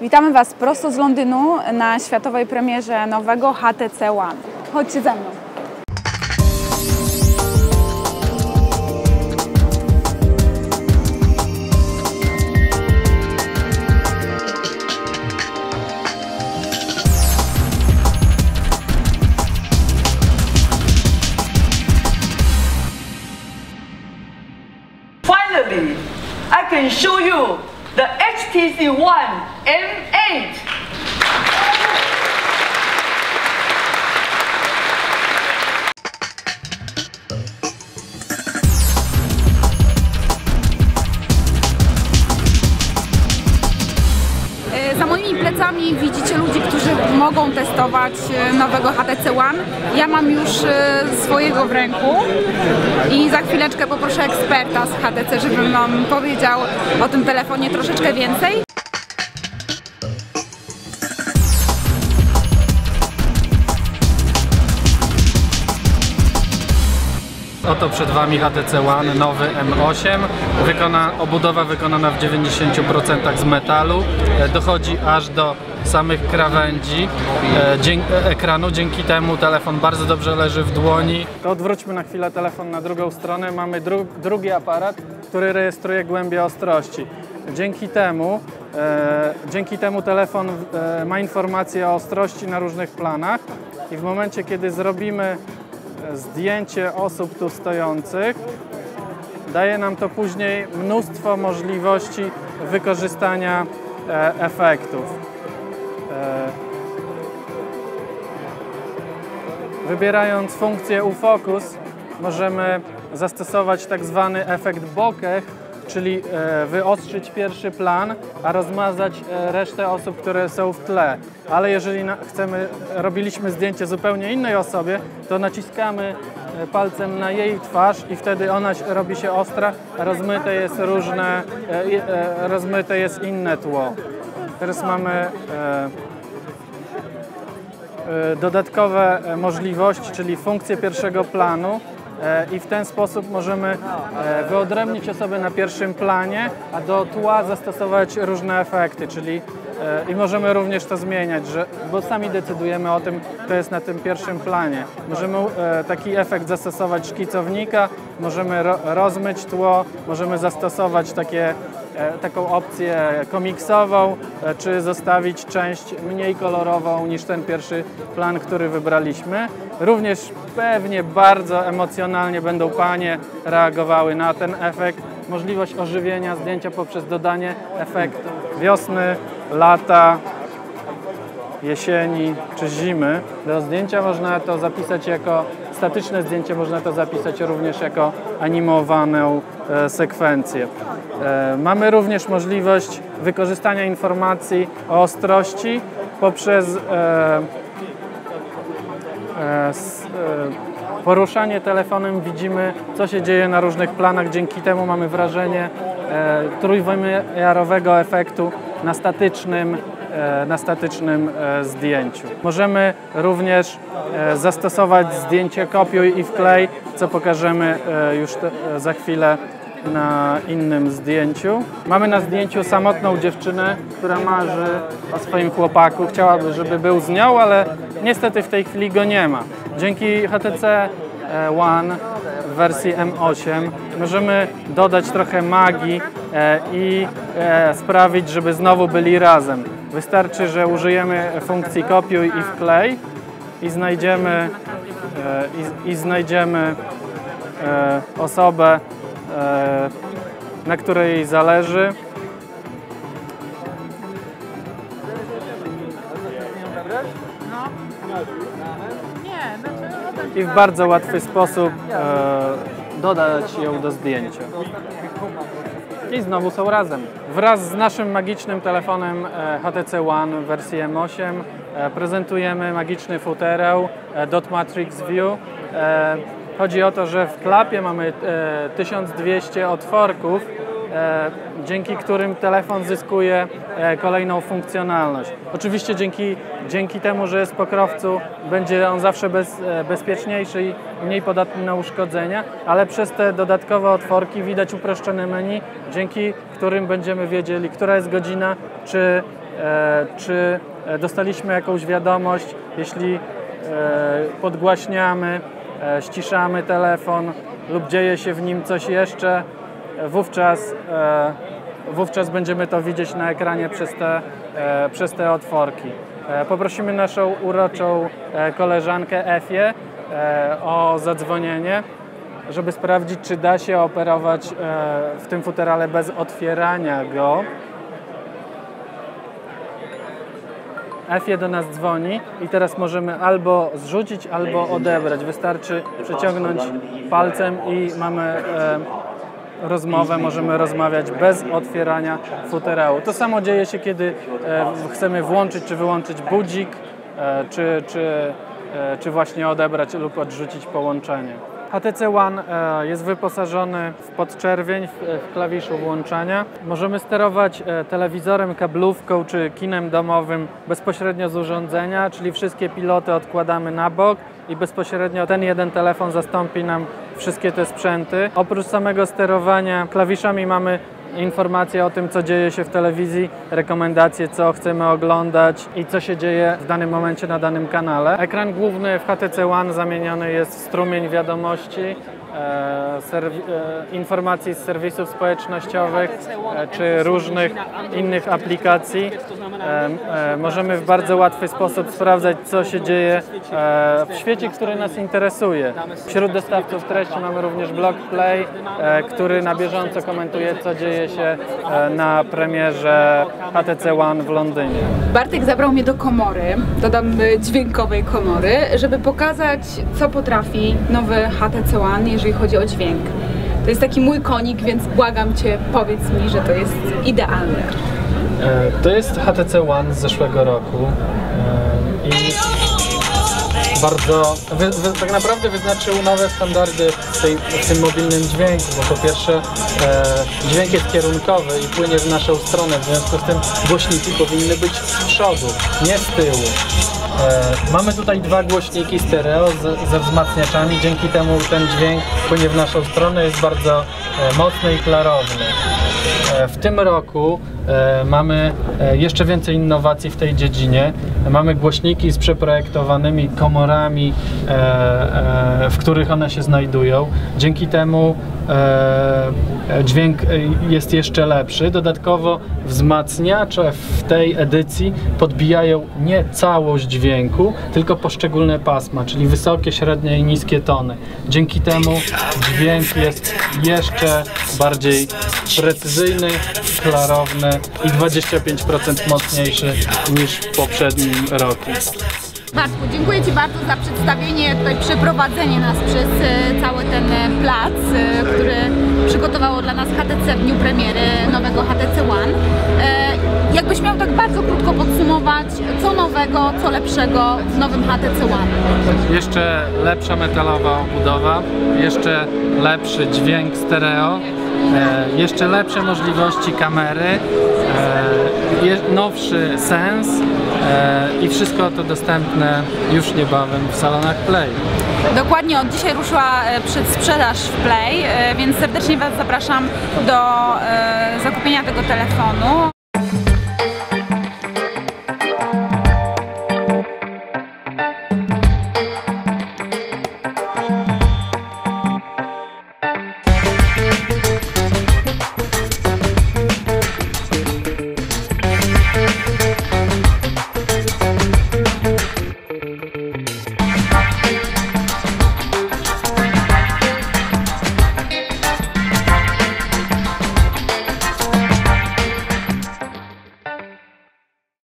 Witamy Was prosto z Londynu na światowej premierze nowego HTC One. Chodźcie ze mną. Finally, I can show you the HTC One M8. Mogą testować e, nowego HTC One. Ja mam już e, swojego w ręku i za chwileczkę poproszę eksperta z HTC, żeby nam powiedział o tym telefonie troszeczkę więcej. Oto przed Wami HTC One nowy M8. Wykona, obudowa wykonana w 90% z metalu. E, Dochodzi aż do samych krawędzi e, e, ekranu. Dzięki temu telefon bardzo dobrze leży w dłoni. To odwróćmy na chwilę telefon na drugą stronę. Mamy dru, drugi aparat, który rejestruje głębię ostrości. Dzięki temu, e, dzięki temu telefon e, ma informacje o ostrości na różnych planach i w momencie, kiedy zrobimy zdjęcie osób tu stojących. Daje nam to później mnóstwo możliwości wykorzystania e, efektów. E, wybierając funkcję UFocus możemy zastosować tak zwany efekt bokeh, czyli e, wyostrzyć pierwszy plan, a rozmazać e, resztę osób, które są w tle. Ale jeżeli chcemy, robiliśmy zdjęcie zupełnie innej osobie, to naciskamy e, palcem na jej twarz i wtedy ona robi się ostra, rozmyte jest różne, rozmyte jest inne tło. Teraz mamy dodatkowe możliwości, czyli funkcje pierwszego planu i w ten sposób możemy e, wyodrębnić osobę na pierwszym planie, a do tła zastosować różne efekty, czyli e, i możemy również to zmieniać, że, bo sami decydujemy o tym, kto jest na tym pierwszym planie. Możemy e, taki efekt zastosować szkicownika, możemy ro, rozmyć tło, możemy zastosować takie e, taką opcję komiksową, e, czy zostawić część mniej kolorową niż ten pierwszy plan, który wybraliśmy. Również pewnie bardzo emocjonalnie będą panie reagowały na ten efekt. Możliwość ożywienia zdjęcia poprzez dodanie efektu wiosny, lata, jesieni czy zimy. Do zdjęcia można to zapisać jako statyczne zdjęcie, można to zapisać również jako animowaną e, sekwencję. E, mamy również możliwość wykorzystania informacji o ostrości poprzez e, e, poruszanie telefonem widzimy, co się dzieje na różnych planach. Dzięki temu mamy wrażenie trójwymiarowego efektu na statycznym, na statycznym zdjęciu. Możemy również zastosować zdjęcie kopiuj i wklej, co pokażemy już za chwilę na innym zdjęciu. Mamy na zdjęciu samotną dziewczynę, która marzy o swoim chłopaku. Chciałaby, żeby był z nią, ale niestety w tej chwili go nie ma. Dzięki HTC e, One w wersji M8 możemy dodać trochę magii e, i e, sprawić, żeby znowu byli razem. Wystarczy, że użyjemy funkcji kopiuj i wklej i znajdziemy, i, i znajdziemy osobę, na której zależy. I w bardzo łatwy sposób e, dodać ją do zdjęcia. I znowu są razem. Wraz z naszym magicznym telefonem e, HTC One wersji M8 e, prezentujemy magiczny futerał e, Dot Matrix View. E, Chodzi o to, że w klapie mamy e, 1200 otworków, e, dzięki którym telefon zyskuje e, kolejną funkcjonalność. Oczywiście dzięki, dzięki temu, że jest w pokrowcu, będzie on zawsze bez, e, bezpieczniejszy i mniej podatny na uszkodzenia, ale przez te dodatkowe otworki widać uproszczone menu, dzięki którym będziemy wiedzieli, która jest godzina, czy e, czy e, dostaliśmy jakąś wiadomość, jeśli e, podgłaśniamy, e, ściszamy telefon lub dzieje się w nim coś jeszcze, e, wówczas, e, wówczas będziemy to widzieć na ekranie przez te, e, przez te otworki. E, Poprosimy naszą uroczą e, koleżankę Efię e, o zadzwonienie, żeby sprawdzić, czy da się operować e, w tym futerale bez otwierania go. Efie do nas dzwoni i teraz możemy albo zrzucić, albo odebrać. Wystarczy przeciągnąć palcem i mamy e, rozmowę, możemy rozmawiać bez otwierania futerału. To samo dzieje się, kiedy e, chcemy włączyć czy wyłączyć budzik, e, czy, czy, e, czy właśnie odebrać lub odrzucić połączenie. HTC One e, jest wyposażony w podczerwień, w, klawiszu włączania. Możemy sterować e, telewizorem, kablówką czy kinem domowym bezpośrednio z urządzenia, czyli wszystkie piloty odkładamy na bok i bezpośrednio ten jeden telefon zastąpi nam wszystkie te sprzęty. Oprócz samego sterowania klawiszami mamy informacje o tym, co dzieje się w telewizji, rekomendacje, co chcemy oglądać i co się dzieje w danym momencie na danym kanale. Ekran główny w HTC One zamieniony jest w strumień wiadomości, informacji z serwisów społecznościowych e, czy różnych innych aplikacji. E, e, możemy w bardzo łatwy sposób sprawdzać, co się dzieje e, w świecie, który nas interesuje. Wśród dostawców treści mamy również blog Play, e, który na bieżąco komentuje, co dzieje się e, na premierze HTC One w Londynie. Bartek zabrał mnie do komory, dodam dźwiękowej komory, żeby pokazać, co potrafi nowy HTC One, jeżeli chodzi o dźwięk. To jest taki mój konik, więc błagam Cię, powiedz mi, że to jest idealne. E, To jest HTC One z zeszłego roku e, i bardzo, wy, wy, tak naprawdę wyznaczył nowe standardy w, tej, w tym mobilnym dźwięku, bo po pierwsze e, dźwięk jest kierunkowy i płynie w naszą stronę, w związku z tym głośniki powinny być z przodu, nie z tyłu. E, mamy tutaj dwa głośniki stereo ze wzmacniaczami, dzięki temu ten dźwięk płynie w naszą stronę, jest bardzo e, mocny i klarowny. E, W tym roku e, mamy e, jeszcze więcej innowacji w tej dziedzinie. Mamy głośniki z przeprojektowanymi komorami, w których one się znajdują. Dzięki temu dźwięk jest jeszcze lepszy. Dodatkowo wzmacniacze w tej edycji podbijają nie całość dźwięku, tylko poszczególne pasma, czyli wysokie, średnie i niskie tony. Dzięki temu dźwięk jest jeszcze bardziej precyzyjny, klarowny i 25% mocniejszy niż w poprzednim roku. Bartku, dziękuję Ci bardzo za przedstawienie, tutaj przeprowadzenie nas przez e, cały ten e, plac, e, który przygotowało dla nas HTC w dniu premiery nowego HTC One. Jakbyś miał tak bardzo krótko podsumować, co nowego, co lepszego w nowym HTC One? Jeszcze lepsza metalowa obudowa, jeszcze lepszy dźwięk stereo, jeszcze lepsze możliwości kamery, e, nowszy sens e, i wszystko to dostępne już niebawem w salonach Play. Dokładnie od dzisiaj ruszyła e, przedsprzedaż w Play, e, więc serdecznie Was zapraszam do e, zakupienia tego telefonu.